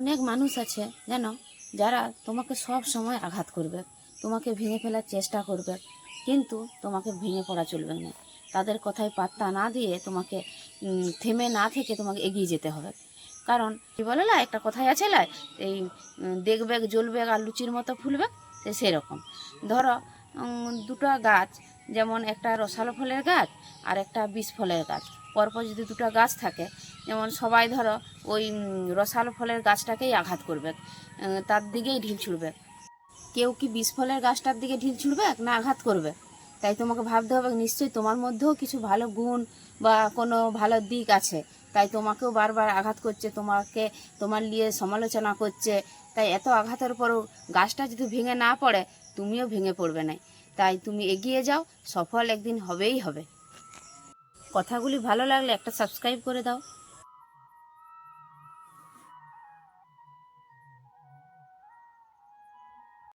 অনেক মানুষ আছে জানো যারা তোমাকে সব সময় আঘাত করবে, তোমাকে ভেঙে ফেলার চেষ্টা করবে, কিন্তু তোমাকে ভেঙে পড়া চলবে না। তাদের কথায় পাত্তা না দিয়ে তোমাকে থেমে না থেকে তোমাকে এগিয়ে যেতে হবে। কারণ, কি বলে না একটা কথাই আছে না এই দেখবে, জ্বলবে, আর লুচির মতো ফুলবে, সে সেরকম। ধরো দুটো গাছ, যেমন একটা রসালো ফলের গাছ, আর একটা বিষ ফলের গাছ। পরপর যদি দুটো গাছ থাকে যেমন সবাই ধরো ওই রসালো ফলের গাছটাকেই আঘাত করবে তার দিকেই ঢিল ছুড়বে। কেউ কি বিষ ফলের গাছটার দিকে ঢিল ছুড়বে না আঘাত করবে? তাই তোমাকে ভাবতে হবে, নিশ্চয়ই তোমার মধ্যেও কিছু ভালো গুণ বা কোনো ভালো দিক আছে। তাই তোমাকেও বারবার আঘাত করছে, তোমাকে, তোমার নিয়ে সমালোচনা করছে। তাই এত আঘাতের পরও গাছটা যদি ভেঙে না পড়ে, তুমিও ভেঙে পড়বে না তাই তুমি এগিয়ে যাও, সফল একদিন হবেই হবে। কথাগুলি ভালো লাগলে একটা সাবস্ক্রাইব করে দাও।